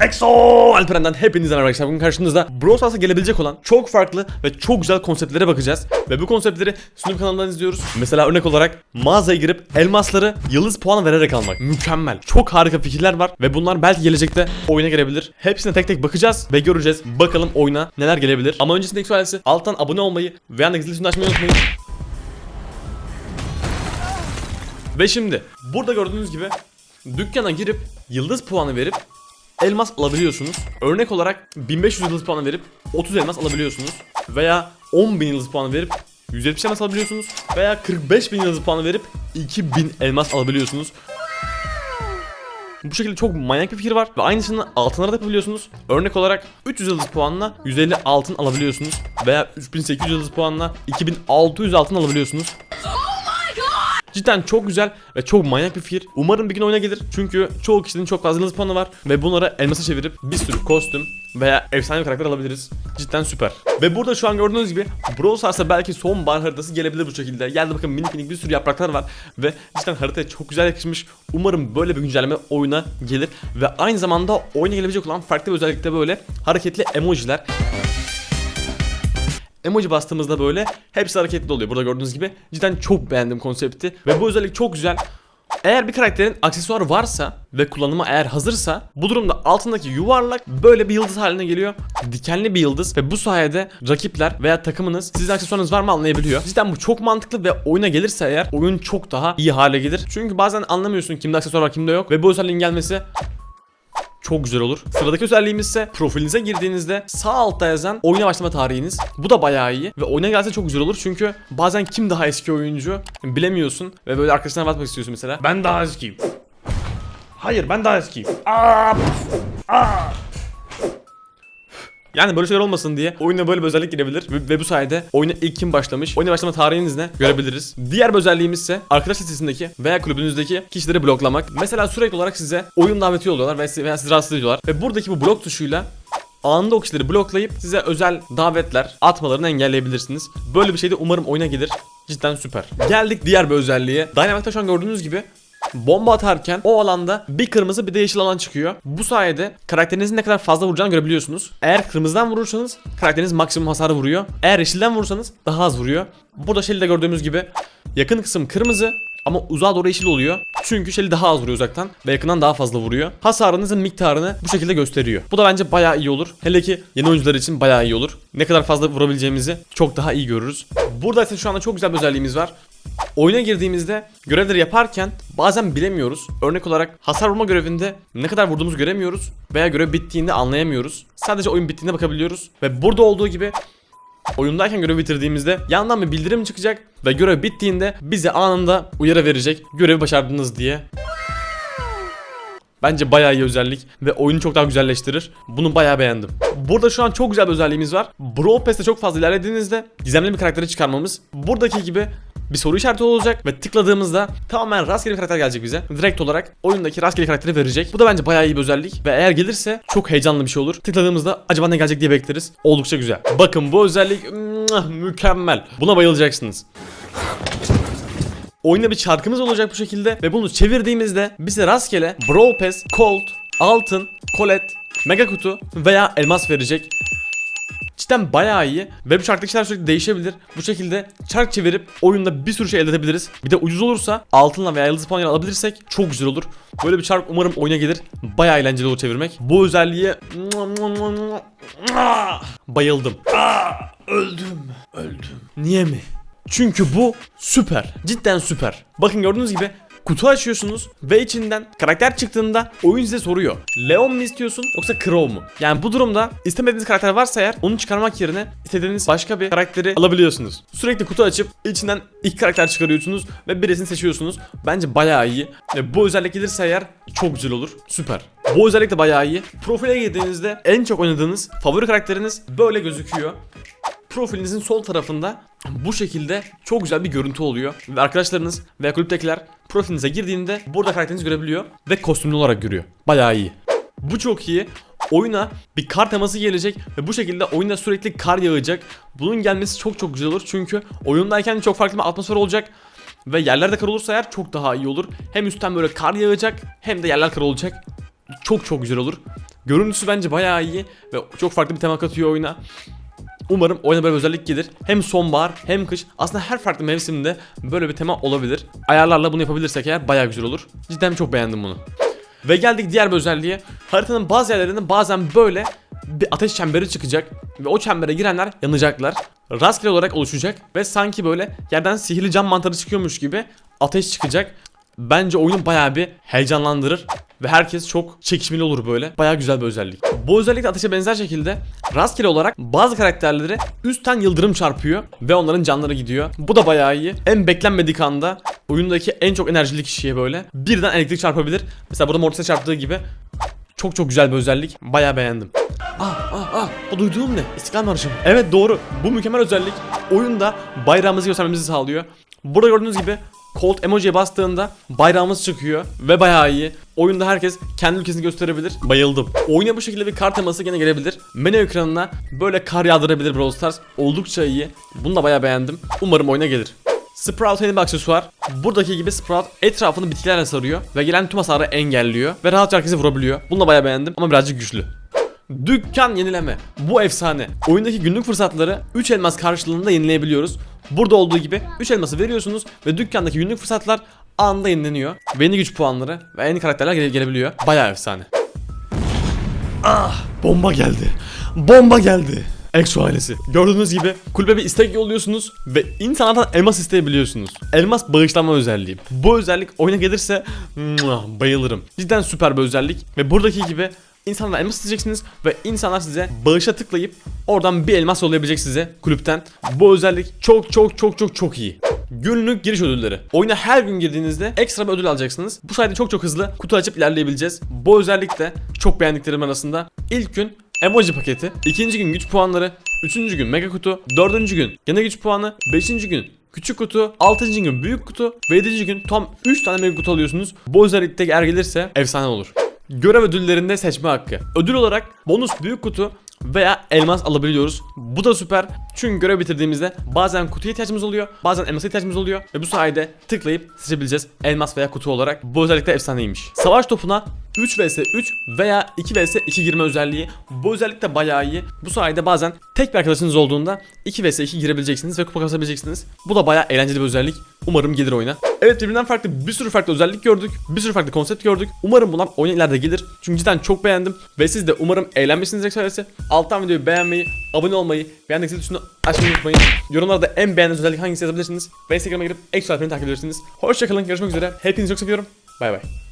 EXO Alperen'den hepinize merhaba. Bugün karşınızda Brawl Stars'a gelebilecek olan çok farklı ve çok güzel konseptlere bakacağız. Ve bu konseptleri Sunum kanalından izliyoruz. Mesela örnek olarak mağazaya girip elmasları yıldız puan vererek almak. Mükemmel. Çok harika fikirler var ve bunlar belki gelecekte oyuna gelebilir. Hepsine tek tek bakacağız ve göreceğiz. Bakalım oyuna neler gelebilir. Ama öncesinde ilk sualesi alttan abone olmayı ve yanındaki zil açmayı unutmayın. Ve şimdi burada gördüğünüz gibi dükkana girip yıldız puanı verip elmas alabiliyorsunuz. Örnek olarak 1500 yıldız puanı verip 30 elmas alabiliyorsunuz. Veya 10.000 yıldız puanı verip 170 elmas alabiliyorsunuz. Veya 45.000 yıldız puanı verip 2000 elmas alabiliyorsunuz. Bu şekilde çok manyak bir fikir var ve aynısını altınlara da yapabiliyorsunuz. Örnek olarak 300 yıldız puanla 150 altın alabiliyorsunuz veya 3800 yıldız puanla 2600 altın alabiliyorsunuz. Cidden çok güzel ve çok manyak bir fikir. Umarım bir gün oyuna gelir. Çünkü çoğu kişinin çok fazla yıldız puanı var ve bunları elmasa çevirip bir sürü kostüm veya efsane karakter alabiliriz. Cidden süper. Ve burada şu an gördüğünüz gibi Brawl Stars'a belki sonbahar haritası gelebilir bu şekilde. Geldi bakın minik minik bir sürü yapraklar var ve cidden haritaya çok güzel yakışmış. Umarım böyle bir güncelleme oyuna gelir ve aynı zamanda oyuna gelebilecek olan farklı bir özellikle böyle hareketli emojiler. Emoji bastığımızda böyle hepsi hareketli oluyor. Burada gördüğünüz gibi cidden çok beğendim konsepti ve bu özellik çok güzel. Eğer bir karakterin aksesuarı varsa ve kullanıma eğer hazırsa bu durumda altındaki yuvarlak böyle bir yıldız haline geliyor. Dikenli bir yıldız ve bu sayede rakipler veya takımınız sizin aksesuarınız var mı anlayabiliyor. Cidden bu çok mantıklı ve oyuna gelirse eğer oyun çok daha iyi hale gelir. Çünkü bazen anlamıyorsun kimde aksesuar var kimde yok ve bu özelliğin gelmesi çok güzel olur. Sıradaki özelliğimiz ise profilinize girdiğinizde sağ altta yazan oyuna başlama tarihiniz. Bu da bayağı iyi ve oyuna gelse çok güzel olur çünkü bazen kim daha eski oyuncu bilemiyorsun ve böyle arkadaşlarına bakmak istiyorsun mesela. Ben daha eskiyim. Hayır ben daha eskiyim. Aa, aa. Yani böyle şeyler olmasın diye oyuna böyle bir özellik girebilir ve, ve bu sayede oyuna ilk kim başlamış, oyuna başlama tarihiniz ne görebiliriz. Diğer bir özelliğimiz ise arkadaş listesindeki veya kulübünüzdeki kişileri bloklamak. Mesela sürekli olarak size oyun daveti yolluyorlar veya sizi, rahatsız ediyorlar ve buradaki bu blok tuşuyla anında o kişileri bloklayıp size özel davetler atmalarını engelleyebilirsiniz. Böyle bir şey de umarım oyuna gelir. Cidden süper. Geldik diğer bir özelliğe. Dynamite'da şu an gördüğünüz gibi bomba atarken o alanda bir kırmızı bir de yeşil alan çıkıyor. Bu sayede karakterinizin ne kadar fazla vuracağını görebiliyorsunuz. Eğer kırmızıdan vurursanız karakteriniz maksimum hasarı vuruyor. Eğer yeşilden vurursanız daha az vuruyor. Burada Shelly'de gördüğümüz gibi yakın kısım kırmızı ama uzağa doğru yeşil oluyor. Çünkü Shelly daha az vuruyor uzaktan ve yakından daha fazla vuruyor. Hasarınızın miktarını bu şekilde gösteriyor. Bu da bence bayağı iyi olur. Hele ki yeni oyuncular için bayağı iyi olur. Ne kadar fazla vurabileceğimizi çok daha iyi görürüz. Burada ise şu anda çok güzel bir özelliğimiz var. Oyuna girdiğimizde görevleri yaparken bazen bilemiyoruz. Örnek olarak hasar vurma görevinde ne kadar vurduğumuzu göremiyoruz veya görev bittiğinde anlayamıyoruz. Sadece oyun bittiğinde bakabiliyoruz ve burada olduğu gibi oyundayken görevi bitirdiğimizde yandan bir bildirim çıkacak ve görev bittiğinde bize anında uyarı verecek görevi başardınız diye. Bence bayağı iyi özellik ve oyunu çok daha güzelleştirir. Bunu bayağı beğendim. Burada şu an çok güzel bir özelliğimiz var. Brawl Pass'te çok fazla ilerlediğinizde gizemli bir karakteri çıkarmamız. Buradaki gibi bir soru işareti olacak ve tıkladığımızda tamamen rastgele bir karakter gelecek bize. Direkt olarak oyundaki rastgele karakteri verecek. Bu da bence bayağı iyi bir özellik ve eğer gelirse çok heyecanlı bir şey olur. Tıkladığımızda acaba ne gelecek diye bekleriz. Oldukça güzel. Bakın bu özellik mükemmel. Buna bayılacaksınız. Oyunda bir çarkımız olacak bu şekilde ve bunu çevirdiğimizde bize rastgele Brawl Pass, Colt, Altın, Colette, Mega Kutu veya Elmas verecek. Cidden bayağı iyi ve bu çarktaki şeyler sürekli değişebilir. Bu şekilde çark çevirip oyunda bir sürü şey elde edebiliriz. Bir de ucuz olursa altınla veya yıldız puanıyla alabilirsek çok güzel olur. Böyle bir çark umarım oyuna gelir. Bayağı eğlenceli olur çevirmek. Bu özelliğe bayıldım. Öldüm. Öldüm. Niye mi? Çünkü bu süper. Cidden süper. Bakın gördüğünüz gibi kutu açıyorsunuz ve içinden karakter çıktığında oyun size soruyor. Leon mu istiyorsun yoksa Crow mu? Yani bu durumda istemediğiniz karakter varsa eğer onu çıkarmak yerine istediğiniz başka bir karakteri alabiliyorsunuz. Sürekli kutu açıp içinden iki karakter çıkarıyorsunuz ve birisini seçiyorsunuz. Bence bayağı iyi. Ve bu özellik gelirse eğer çok güzel olur. Süper. Bu özellik de bayağı iyi. Profile girdiğinizde en çok oynadığınız favori karakteriniz böyle gözüküyor profilinizin sol tarafında bu şekilde çok güzel bir görüntü oluyor. Ve arkadaşlarınız veya kulüptekiler profilinize girdiğinde burada karakterinizi görebiliyor ve kostümlü olarak görüyor. Bayağı iyi. Bu çok iyi. Oyuna bir kar teması gelecek ve bu şekilde oyunda sürekli kar yağacak. Bunun gelmesi çok çok güzel olur çünkü oyundayken çok farklı bir atmosfer olacak. Ve yerlerde kar olursa eğer çok daha iyi olur. Hem üstten böyle kar yağacak hem de yerler kar olacak. Çok çok güzel olur. Görüntüsü bence bayağı iyi ve çok farklı bir tema katıyor oyuna. Umarım oyuna böyle bir özellik gelir. Hem sonbahar hem kış. Aslında her farklı mevsimde böyle bir tema olabilir. Ayarlarla bunu yapabilirsek eğer bayağı güzel olur. Cidden çok beğendim bunu. Ve geldik diğer bir özelliğe. Haritanın bazı yerlerinde bazen böyle bir ateş çemberi çıkacak ve o çembere girenler yanacaklar. Rastgele olarak oluşacak ve sanki böyle yerden sihirli cam mantarı çıkıyormuş gibi ateş çıkacak. Bence oyunu bayağı bir heyecanlandırır ve herkes çok çekişmeli olur böyle. Bayağı güzel bir özellik. Bu özellik de ateşe benzer şekilde rastgele olarak bazı karakterleri üstten yıldırım çarpıyor ve onların canları gidiyor. Bu da bayağı iyi. En beklenmedik anda oyundaki en çok enerjili kişiye böyle birden elektrik çarpabilir. Mesela burada Mortis'e çarptığı gibi çok çok güzel bir özellik. Bayağı beğendim. Ah ah ah o duyduğum ne? İstiklal Marşı mı? Evet doğru. Bu mükemmel özellik oyunda bayrağımızı göstermemizi sağlıyor. Burada gördüğünüz gibi Colt emojiye bastığında bayrağımız çıkıyor ve bayağı iyi. Oyunda herkes kendi ülkesini gösterebilir. Bayıldım. Oyuna bu şekilde bir kar teması gene gelebilir. Menü ekranına böyle kar yağdırabilir Brawl Stars. Oldukça iyi. Bunu da bayağı beğendim. Umarım oyuna gelir. Sprout yeni bir aksesuar. Buradaki gibi Sprout etrafını bitkilerle sarıyor ve gelen tüm hasarı engelliyor ve rahatça herkesi vurabiliyor. Bunu da bayağı beğendim ama birazcık güçlü. Dükkan yenileme. Bu efsane. Oyundaki günlük fırsatları 3 elmas karşılığında yenileyebiliyoruz. Burada olduğu gibi 3 elması veriyorsunuz ve dükkandaki günlük fırsatlar anında yenileniyor. Ve yeni güç puanları ve yeni karakterler gele- gelebiliyor. Bayağı efsane. Ah! Bomba geldi. Bomba geldi. Exo ailesi. Gördüğünüz gibi kulübe bir istek yolluyorsunuz ve insanlardan elmas isteyebiliyorsunuz. Elmas bağışlama özelliği. Bu özellik oyuna gelirse bayılırım. Cidden süper bir özellik ve buradaki gibi insanlardan elmas isteyeceksiniz ve insanlar size bağışa tıklayıp oradan bir elmas yollayabilecek size kulüpten. Bu özellik çok çok çok çok çok iyi. Günlük giriş ödülleri. Oyuna her gün girdiğinizde ekstra bir ödül alacaksınız. Bu sayede çok çok hızlı kutu açıp ilerleyebileceğiz. Bu özellik de çok beğendiklerim arasında. İlk gün emoji paketi, ikinci gün güç puanları, üçüncü gün mega kutu, dördüncü gün gene güç puanı, beşinci gün küçük kutu, altıncı gün büyük kutu ve yedinci gün tam 3 tane mega kutu alıyorsunuz. Bu özellikte eğer gelirse efsane olur. Görev ödüllerinde seçme hakkı. Ödül olarak bonus büyük kutu veya elmas alabiliyoruz. Bu da süper. Çünkü görev bitirdiğimizde bazen kutuya ihtiyacımız oluyor, bazen elmasa ihtiyacımız oluyor ve bu sayede tıklayıp seçebileceğiz elmas veya kutu olarak. Bu özellik de efsaneymiş. Savaş topuna 3 vs 3 veya 2 vs 2 girme özelliği. Bu özellik de bayağı iyi. Bu sayede bazen tek bir arkadaşınız olduğunda 2 vs 2 girebileceksiniz ve kupa kasabileceksiniz. Bu da bayağı eğlenceli bir özellik. Umarım gelir oyuna. Evet birbirinden farklı bir sürü farklı özellik gördük. Bir sürü farklı konsept gördük. Umarım bunlar oyuna ileride gelir. Çünkü cidden çok beğendim. Ve siz de umarım eğlenmişsinizdir söylesi. Alttan videoyu beğenmeyi, abone olmayı, beğendik zil tuşunu açmayı unutmayın. Yorumlarda en beğendiğiniz özellik hangisi yazabilirsiniz. Ve Instagram'a girip ekstra takip edebilirsiniz. Hoşçakalın, görüşmek üzere. Hepinizi çok seviyorum. Bay bay.